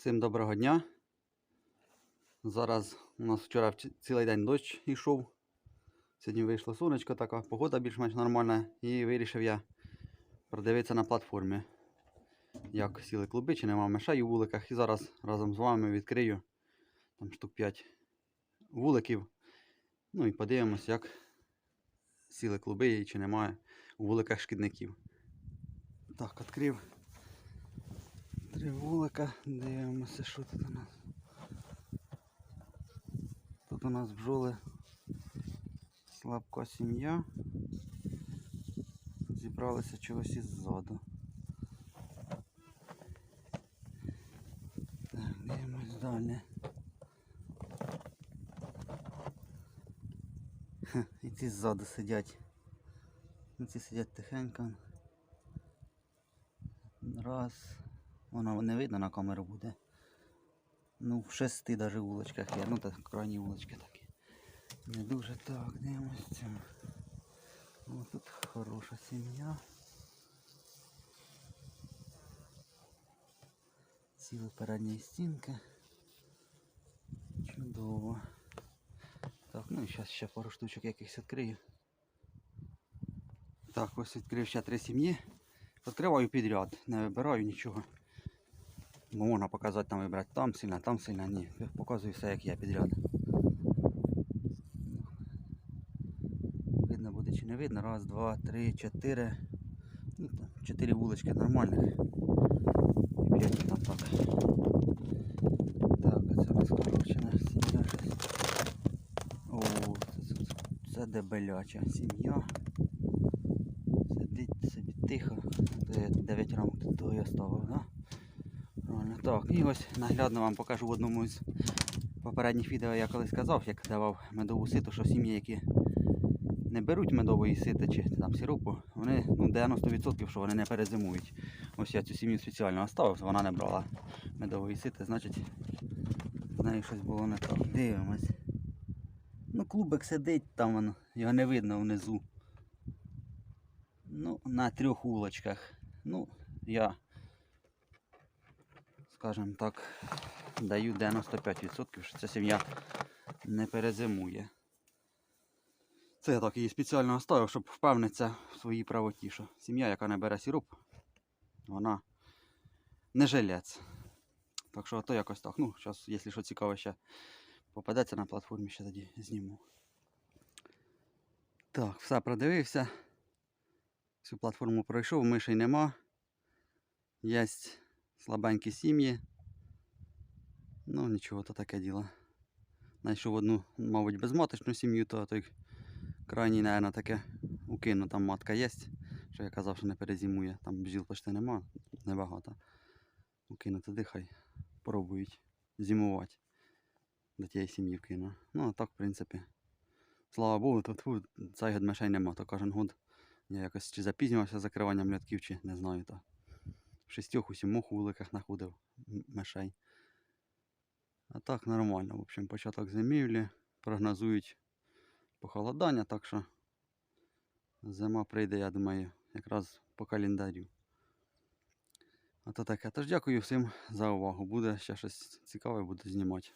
Всім доброго дня. Зараз у нас вчора цілий день дощ йшов. Сьогодні вийшло сонечко, така погода більш-менш нормальна. І вирішив я продивитися на платформі, як сіли клуби, чи нема мишей у вуликах. І зараз разом з вами відкрию там штук 5 вуликів. Ну і подивимось, як сіли клуби і чи немає у вуликах шкідників. Так, відкрив. Три вулика, дивимося, що тут у нас. Тут у нас бджоли слабка сім'я. Зібралися чогось іззаду. Так, дивимось далі. Хе, І ці ззаду сидять. Ці сидять тихенько. Раз. Воно не видно на камеру буде. Ну, в шести даже вулочках є. Ну так крайні вулочки такі. Не дуже так, дивимось цю. О, тут хороша сім'я. Цілі передні стінки. Чудово. Так, ну і зараз ще пару штучок якихось відкрию. Так, ось відкрив ще три сім'ї. Відкриваю підряд, не вибираю нічого. Бо можна показати там вибрати там сильно, там сильно, ні. Показую все як я підряд. Видно буде чи не видно. Раз, два, три, чотири. Ну, там, чотири вулички нормальних. І п'ять там так. Так, це у нас корочена сім'я. О, це, це, це дебеляча сім'я. Сидить собі тихо. Де 9 рамок тут я ставив, да? Правильно. Так, і ось наглядно вам покажу в одному з попередніх відео я колись казав, як давав медову ситу, що сім'ї, які не беруть медової сити чи там сиропу, вони ну, 90% що вони не перезимують. Ось я цю сім'ю спеціально оставив, вона не брала медової сити, значить з нею щось було не так. Дивимось. Ну, клубик сидить там, воно, його не видно внизу. Ну, на трьох вулочках. Ну, я, скажімо так, даю 95%, що ця сім'я не перезимує. Це я так її спеціально оставив, щоб впевнитися в своїй правоті, що сім'я, яка не бере сироп, вона не жилець. Так що то якось так. Ну, зараз, якщо що цікаве, ще попадеться на платформі, ще тоді зніму. Так, все продивився. Всю платформу пройшов, мишей нема. Є слабенькі сім'ї. Ну, нічого, то таке діло. Знайшов одну, мабуть, безматочну сім'ю, то той крайній, мабуть, таке укину. Там матка є, що я казав, що не перезимує. Там бджіл почти нема, небагато. Укину туди, хай пробують зимувати. До тієї сім'ї вкину. Ну, а так, в принципі. Слава Богу, тут цей год мишей нема, то кожен год я якось чи запізнювався закриванням льотків, чи не знаю, то в шістьох у сімох вуликах знаходив м- мишей. А так нормально. В общем, початок зимівлі. Прогнозують похолодання, так що зима прийде, я думаю, якраз по календарю. А то таке. Тож дякую всім за увагу. Буде ще щось цікаве, буду знімати.